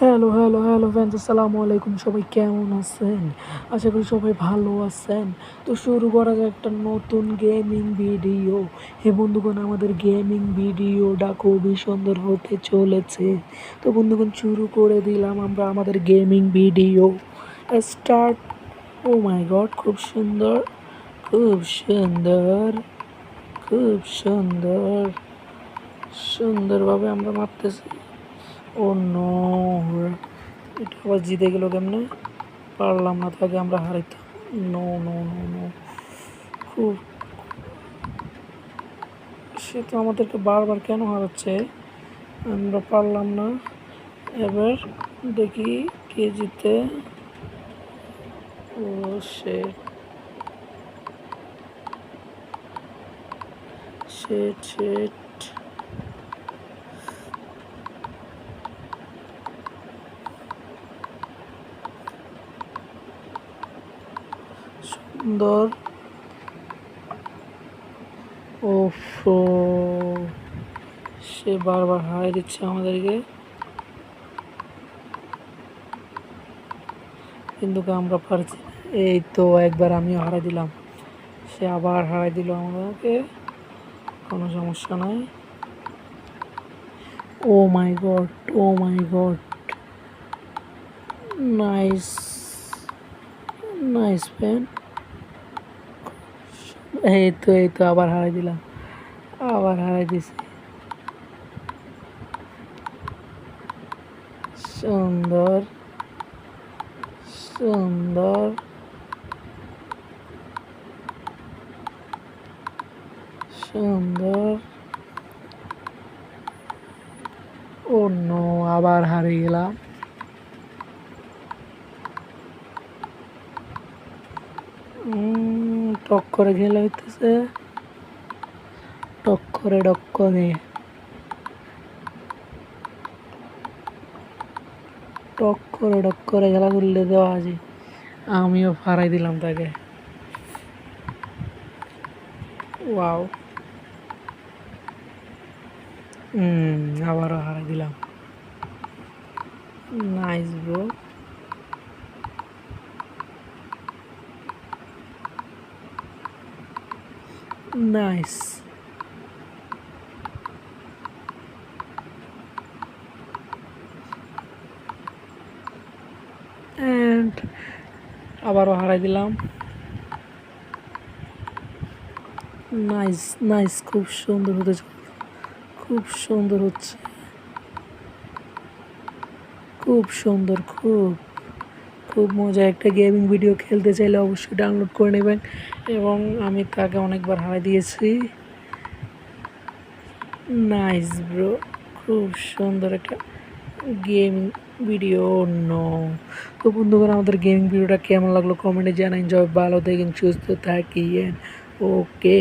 Hello hello hello fans আসসালামু আলাইকুম সবাই কেমন আছেন? আশা করি সবাই ভালো আছেন। তো শুরু করা যাক একটা নতুন গেমিং ভিডিও হে বন্ধুগণ, আমাদের গেমিং ভিডিওটা খুবই সুন্দর হতে চলেছে। তো বন্ধুগণ, শুরু করে দিলাম আমরা আমাদের gaming video start oh my god খুব সুন্দর। খুব সুন্দর। খুব সুন্দর। সুন্দরভাবে আমরা মারতেছি ও নো এটা আবার জিতে গেল কেমনে? পারলাম না, তাকে আমরা হারাইতাম। নো নো নো নো খুব সে তো আমাদেরকে বারবার কেন হারাচ্ছে? আমরা পারলাম না। এবার দেখি কে জিতে। ও শেট শেট শেট সুন্দর। ওফ, সে বারবার হারাই দিচ্ছে আমাদেরকে। কিন্তু আমরা পারছি এই তো একবার আমিও হারাই দিলাম। সে আবার হারাই দিল আমাদেরকে। কোনো সমস্যা নাই। ও my god, oh my god. Nice nice pan এই তো এই তো, আবার হারাই দিলাম। আবার হারাই দিছি। সুন্দর সুন্দর। সুন্দর। নো, আবার হারিয়ে গেলাম। টক করে খেলে হইতেছে টক করে ডক করে। টক করে ডক করে খেলা করলে দেওয়া আছে আমিও ফারাই দিলাম তাকে। ওয়াও। হুম আবারও হারাই দিলাম। Nice bro. Nice. And আবারও হারাই দিলাম। নাইস নাইস খুব সুন্দর হতে খুব সুন্দর হচ্ছে। খুব সুন্দর, খুব। খুব মজা একটা গেমিং ভিডিও খেলতে চাইলে অবশ্যই ডাউনলোড করে নেবেন। এবং আমি তাকে অনেকবার হারাই দিয়েছি। নাইস ব্রো খুব সুন্দর একটা গেমিং ভিডিও নো তো বন্ধুগণ, আমাদের গেমিং ভিডিওটা কেমন লাগল? কমেন্টে জানাই। জয় ভালো দেখেন সুস্থ থাকি ওকে